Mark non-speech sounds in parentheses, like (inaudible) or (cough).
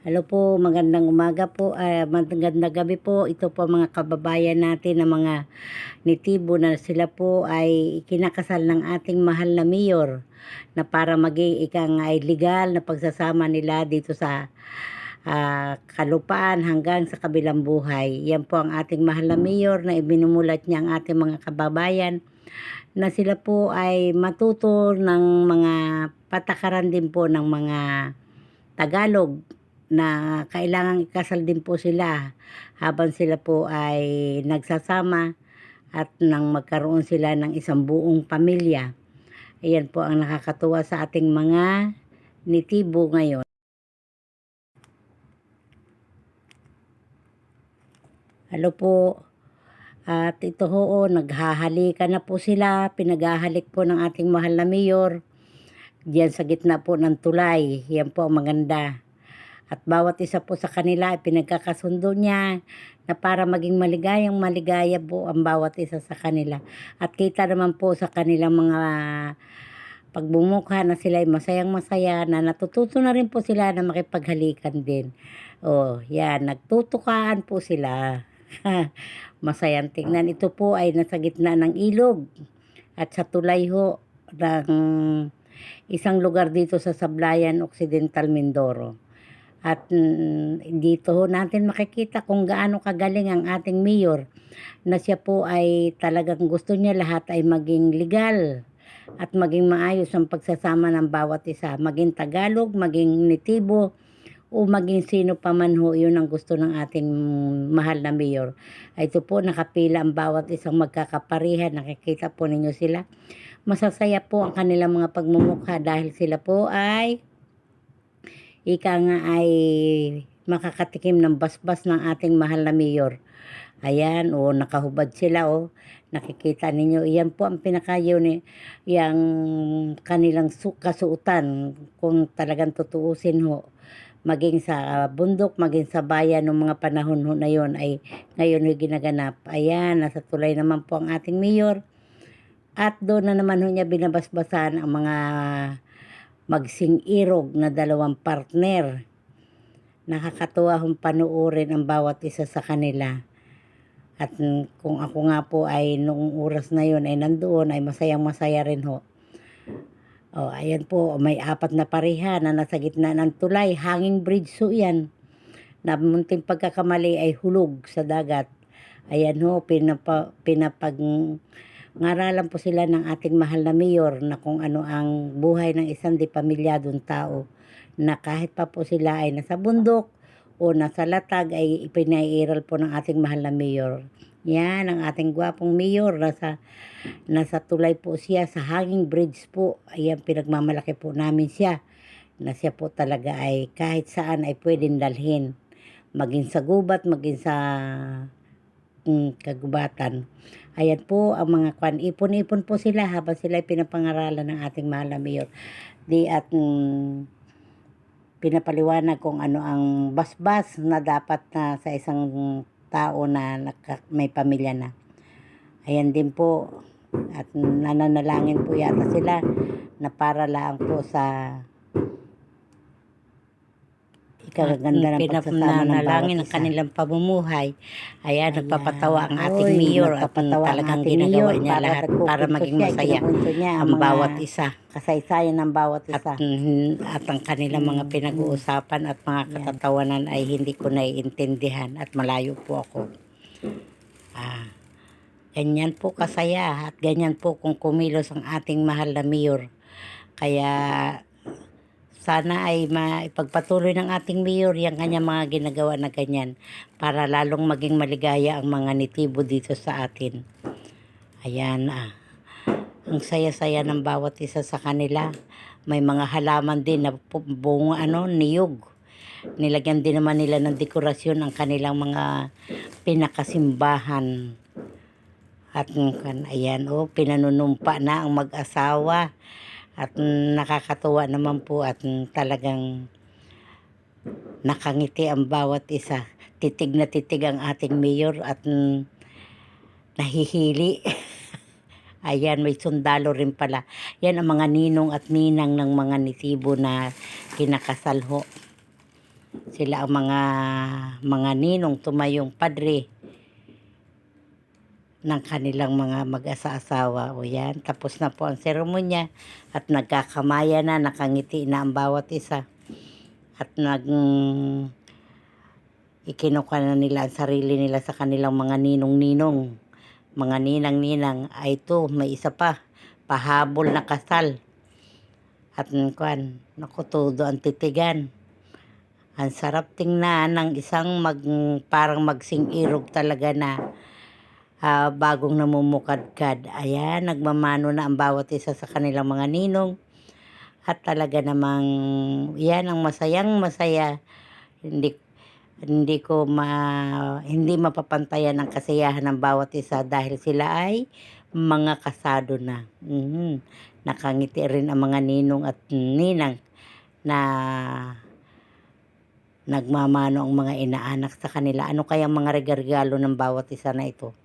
Hello po, magandang umaga po, ah, magandang gabi po. Ito po mga kababayan natin na mga nitibo na sila po ay kinakasal ng ating mahal na mayor na para maging ikang ay legal na pagsasama nila dito sa ah, kalupaan hanggang sa kabilang buhay. Yan po ang ating mahal na mayor na ibinumulat niya ang ating mga kababayan na sila po ay matuto ng mga patakaran din po ng mga Tagalog na kailangan ikasal din po sila habang sila po ay nagsasama at nang magkaroon sila ng isang buong pamilya. Ayan po ang nakakatuwa sa ating mga nitibo ngayon. Hello po. At ito ho, naghahalikan na po sila. Pinaghahalik po ng ating mahal na mayor. Diyan sa gitna po ng tulay. Yan po ang maganda. At bawat isa po sa kanila ay pinagkakasundo niya na para maging maligayang maligaya po ang bawat isa sa kanila. At kita naman po sa kanilang mga pagbumukha na sila ay masayang masaya na natututo na rin po sila na makipaghalikan din. Oh, yan, nagtutukaan po sila. (laughs) Masayang tingnan. Ito po ay nasa gitna ng ilog at sa tulay ho ng isang lugar dito sa Sablayan Occidental Mindoro. At mm, dito ho natin makikita kung gaano kagaling ang ating mayor na siya po ay talagang gusto niya lahat ay maging legal at maging maayos ang pagsasama ng bawat isa. Maging Tagalog, maging Nitibo, o maging sino pa man ho, yun ang gusto ng ating mahal na mayor. Ay ito po, nakapila ang bawat isang magkakaparihan. Nakikita po ninyo sila. Masasaya po ang kanilang mga pagmumukha dahil sila po ay ika nga ay makakatikim ng basbas ng ating mahal na mayor. Ayan, o nakahubad sila o. Nakikita ninyo, iyan po ang pinakayo ni yung kanilang su- kasuotan kung talagang tutuusin ho. Maging sa bundok, maging sa bayan ng mga panahon ho na yon ay ngayon ho ginaganap. Ayan, nasa tulay naman po ang ating mayor. At doon na naman ho niya binabasbasan ang mga magsing irog na dalawang partner. Nakakatuwa hong panuorin ang bawat isa sa kanila. At kung ako nga po ay noong oras na yon ay nandoon ay masayang masaya rin ho. Oh, ayan po, may apat na pareha na nasa gitna ng tulay. Hanging bridge so yan. Na munting pagkakamali ay hulog sa dagat. Ayan ho, pinapa, pinapag ngaralan po sila ng ating mahal na mayor na kung ano ang buhay ng isang di pamilyadong tao na kahit pa po sila ay nasa bundok o nasa latag ay ipinairal po ng ating mahal na mayor. Yan ang ating gwapong mayor. Nasa, nasa tulay po siya sa hanging bridge po. Ayan, pinagmamalaki po namin siya. Na siya po talaga ay kahit saan ay pwedeng dalhin. Maging sa gubat, maging sa mm, kagubatan. Ayan po ang mga kwan. Ipon-ipon po sila habang sila pinapangaralan ng ating mahal na mayor. Di at mm, pinapaliwanag kung ano ang basbas na dapat na sa isang tao na may pamilya na. Ayan din po. At nananalangin po yata sila na para lang po sa ikagaganda ng pagsasama ng bawat ang kanilang pamumuhay. Ayan, Ayan. nagpapatawa ang ating Oy, mayor at nagpapatawa ang talagang ating ginagawa mayor niya para lahat para maging siya, masaya niya ang mga bawat isa. kasaysayan ng bawat At, isa. mm, at ang kanilang mga Mm, pinag-uusapan at mga Yan. katatawanan ay hindi ko naiintindihan at malayo po ako. Ah, ganyan po kasaya at ganyan po kung kumilos ang ating mahal na mayor. Kaya sana ay maipagpatuloy ng ating mayor yung kanyang mga ginagawa na ganyan para lalong maging maligaya ang mga nitibo dito sa atin. Ayan ah. Ang saya-saya ng bawat isa sa kanila. May mga halaman din na bunga ano, niyog. Nilagyan din naman nila ng dekorasyon ang kanilang mga pinakasimbahan. At ayan, oh, pinanunumpa na ang mag-asawa. At nakakatuwa naman po at talagang nakangiti ang bawat isa. Titig na titig ang ating mayor at nahihili. (laughs) Ayan, may sundalo rin pala. Yan ang mga ninong at ninang ng mga nitibo na kinakasal ho. Sila ang mga mga ninong tumayong padre ng kanilang mga mag-asa-asawa. O yan, tapos na po ang seremonya at nagkakamaya na, nakangiti na ang bawat isa. At nag ikinuha na nila ang sarili nila sa kanilang mga ninong-ninong. Mga ninang-ninang, ay ito, may isa pa, pahabol na kasal. At kuan, naku, todo ang titigan. Ang sarap tingnan ng isang mag, parang magsing-irog talaga na ah, bagong namumukadkad. Ayan, nagmamano na ang bawat isa sa kanilang mga ninong. At talaga namang, yan ang masayang masaya. Hindi hindi ko ma hindi mapapantayan ang kasiyahan ng bawat isa dahil sila ay mga kasado na. Mhm. Nakangiti rin ang mga ninong at ninang na nagmamano ang mga inaanak sa kanila. Ano kaya mga regalo ng bawat isa na ito?